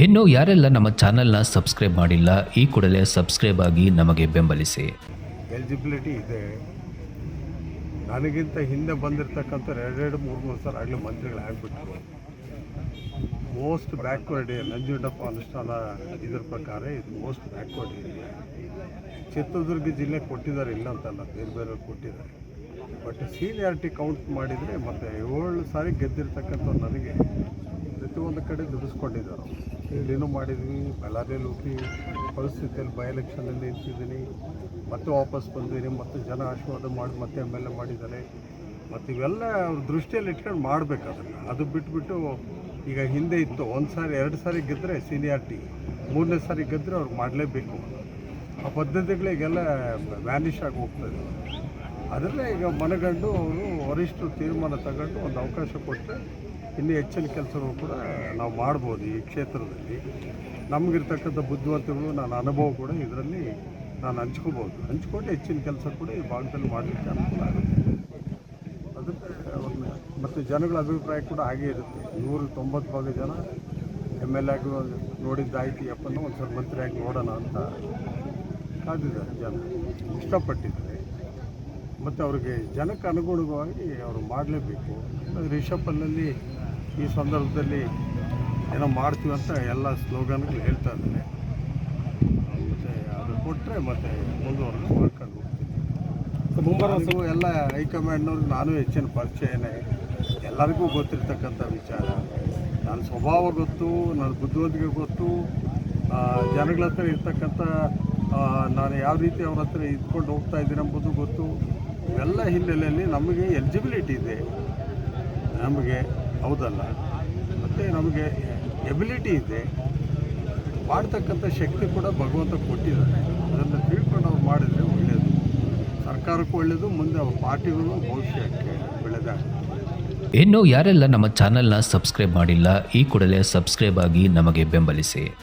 ಇನ್ನು ಯಾರೆಲ್ಲ ನಮ್ಮ ಚಾನೆಲ್ನ ಸಬ್ಸ್ಕ್ರೈಬ್ ಮಾಡಿಲ್ಲ, ಈ ಕೂಡಲೇ ಸಬ್ಸ್ಕ್ರೈಬ್ ಆಗಿ ನಮಗೆ ಬೆಂಬಲಿಸಿ. ಎಲಿಜಿಬಿಲಿಟಿ ಇದೆ. ನನಗಿಂತ ಹಿಂದೆ ಬಂದಿರತಕ್ಕಂಥ ಎರಡೆರಡು ಮೂರು ಮೂರು ಸಲ ಆಗಲಿ ಮಂತ್ರಿಗಳು ಆಗಿಬಿಟ್ರು. ಮೋಸ್ಟ್ ಬ್ಯಾಕ್ವರ್ಡ್ ನಂಜುಂಡಪ್ಪ ಅನುಷ್ಠಾನ ಇದ್ರ ಪ್ರಕಾರ ಇದು ಮೋಸ್ಟ್ ಬ್ಯಾಕ್ವರ್ಡ್ ಏರಿಯಾ ಚಿತ್ರದುರ್ಗ ಜಿಲ್ಲೆ ಕೊಟ್ಟಿದ್ದಾರೆ, ಇಲ್ಲ ಅಂತಲ್ಲ, ಬೇರೆ ಬೇರೆ ಕೊಟ್ಟಿದ್ದಾರೆ. ಬಟ್ ಸೀನಿಯಾರಿಟಿ ಕೌಂಟ್ ಮಾಡಿದರೆ ಮತ್ತು ಏಳು ಸಾರಿ ಗೆದ್ದಿರ್ತಕ್ಕಂಥ ನನಗೆ ಪ್ರತಿಯೊಂದು ಕಡೆ ದುಡಿಸ್ಕೊಂಡಿದ್ದಾರೆ ಇಲ್ಲಿನೂ ಮಾಡಿದ್ವಿ, ಬಳ್ಳಾರಿಯಲ್ಲಿ ಹೋಗಿ ಪರಿಸ್ಥಿತಿಯಲ್ಲಿ ಬೈ ಎಲೆಕ್ಷನಲ್ಲಿ ನಿಂತಿದ್ದೀನಿ. ಮತ್ತೆ ವಾಪಸ್ ಬಂದಿದ್ದೀನಿ, ಮತ್ತು ಜನ ಆಶೀರ್ವಾದ ಮಾಡಿ ಮತ್ತೆ ಎಂ ಎಲ್ ಎ ಮಾಡಿದ್ದಾರೆ. ಮತ್ತು ಇವೆಲ್ಲ ಅವ್ರ ದೃಷ್ಟಿಯಲ್ಲಿ ಇಟ್ಕೊಂಡು ಮಾಡಬೇಕು ಅದನ್ನು. ಅದು ಬಿಟ್ಬಿಟ್ಟು ಈಗ ಹಿಂದೆ ಇತ್ತು, ಒಂದು ಸಾರಿ, ಎರಡು ಸಾರಿ ಗೆದ್ದರೆ ಸೀನಿಯಾರಿಟಿ, ಮೂರನೇ ಸಾರಿ ಗೆದ್ದರೆ ಅವ್ರು ಮಾಡಲೇಬೇಕು. ಆ ಪದ್ಧತಿಗಳಿಗೆಲ್ಲ ವ್ಯಾನಿಷ್ ಆಗಿ ಹೋಗ್ತದೆ ಅದರಲ್ಲೇ ಈಗ ಮನಗಂಡು ಅವರು ವರಿಷ್ಠರು ತೀರ್ಮಾನ ತಗೊಂಡು ಒಂದು ಅವಕಾಶ ಕೊಟ್ಟರೆ ಇನ್ನೂ ಹೆಚ್ಚಿನ ಕೆಲಸಗಳು ಕೂಡ ನಾವು ಮಾಡ್ಬೋದು ಈ ಕ್ಷೇತ್ರದಲ್ಲಿ. ನಮಗಿರ್ತಕ್ಕಂಥ ಬುದ್ಧಿವಂತಗಳು ನನ್ನ ಅನುಭವ ಕೂಡ ಇದರಲ್ಲಿ ನಾನು ಹಂಚ್ಕೋಬೋದು. ಹಂಚ್ಕೊಂಡು ಹೆಚ್ಚಿನ ಕೆಲಸ ಕೂಡ ಈ ಭಾಗದಲ್ಲಿ ಮಾಡಲಿಕ್ಕೆ ಅನುಕೂಲ ಆಗುತ್ತೆ. ಅದಕ್ಕೆ ಮತ್ತು ಜನಗಳ ಅಭಿಪ್ರಾಯ ಕೂಡ ಹಾಗೇ ಇರುತ್ತೆ. ನೂರ ತೊಂಬತ್ತು ಭಾಗ ಜನ ಎಂ ಎಲ್ ಆಗಿ ನೋಡಿದ್ದಾಯ್ತು ಯಪ್ಪನ್ನು ಒಂದು ಸ್ವಲ್ಪ ಮಂತ್ರಿಯಾಗಿ ನೋಡೋಣ ಅಂತ ಕಾದಿದ್ದಾರೆ ಜನ. ಇಷ್ಟಪಟ್ಟಿದ್ದಾರೆ. ಮತ್ತು ಅವ್ರಿಗೆ ಜನಕ್ಕೆ ಅನುಗುಣವಾಗಿ ಅವರು ಮಾಡಲೇಬೇಕು. ರಿಷಪಲ್ಲಲ್ಲಿ ಈ ಸಂದರ್ಭದಲ್ಲಿ ಏನೋ ಮಾಡ್ತೀವಿ ಅಂತ ಎಲ್ಲ ಸ್ಲೋಗನ್ಗಳು ಹೇಳ್ತಾ ಇದ್ದಾರೆ. ಮತ್ತು ಅದು ಕೊಟ್ಟರೆ ಮತ್ತೆ ಮುಂದುವರೆದು ಮಾಡ್ಕೊಂಡು ಹೋಗ್ತೀವಿ. ನನಗೂ ಎಲ್ಲ ಹೈಕಮಾಂಡ್ನವ್ರಿಗೆ ನಾನು ಹೆಚ್ಚಿನ ಪರಿಚಯನೇ. ಎಲ್ಲರಿಗೂ ಗೊತ್ತಿರ್ತಕ್ಕಂಥ ವಿಚಾರ. ನನ್ನ ಸ್ವಭಾವ ಗೊತ್ತು ನನ್ನ ಬುದ್ಧಿವಂತಿಕೆ ಗೊತ್ತು. ಜನಗಳ ಹತ್ರ ಇರ್ತಕ್ಕಂಥ ನಾನು ಯಾವ ರೀತಿ ಅವ್ರ ಹತ್ರ ಇದ್ಕೊಂಡು ಹೋಗ್ತಾ ಇದ್ದೀನಿ ಎಂಬುದು ಗೊತ್ತು. ಇವೆಲ್ಲ ಹಿನ್ನೆಲೆಯಲ್ಲಿ ನಮಗೆ ಎಲಿಜಿಬಿಲಿಟಿ ಇದೆ. ನಮಗೆ, ಹೌದಲ್ಲ? ಮತ್ತು ನಮಗೆ ಎಬಿಲಿಟಿ ಇದೆ. ಮಾಡ್ತಕ್ಕಂಥ ಶಕ್ತಿ ಕೂಡ ಭಗವಂತ ಕೊಟ್ಟಿದ್ದಾರೆ ಅದನ್ನು ತಿಳ್ಕೊಂಡು ಅವ್ರು ಮಾಡಿದರೆ ಒಳ್ಳೆಯದು ಸರ್ಕಾರಕ್ಕೂ ಒಳ್ಳೆಯದು ಮುಂದೆ ಅವ್ರ ಪಾರ್ಟಿಗಳು ಭವಿಷ್ಯಕ್ಕೆ ಒಳ್ಳೆಯದಾಗ್ತದೆ ಇನ್ನು ಯಾರೆಲ್ಲ ನಮ್ಮ ಚಾನೆಲ್ನ ಸಬ್ಸ್ಕ್ರೈಬ್ ಮಾಡಿಲ್ಲ, ಈ ಕೂಡಲೇ ಸಬ್ಸ್ಕ್ರೈಬ್ ಆಗಿ ನಮಗೆ ಬೆಂಬಲಿಸಿ.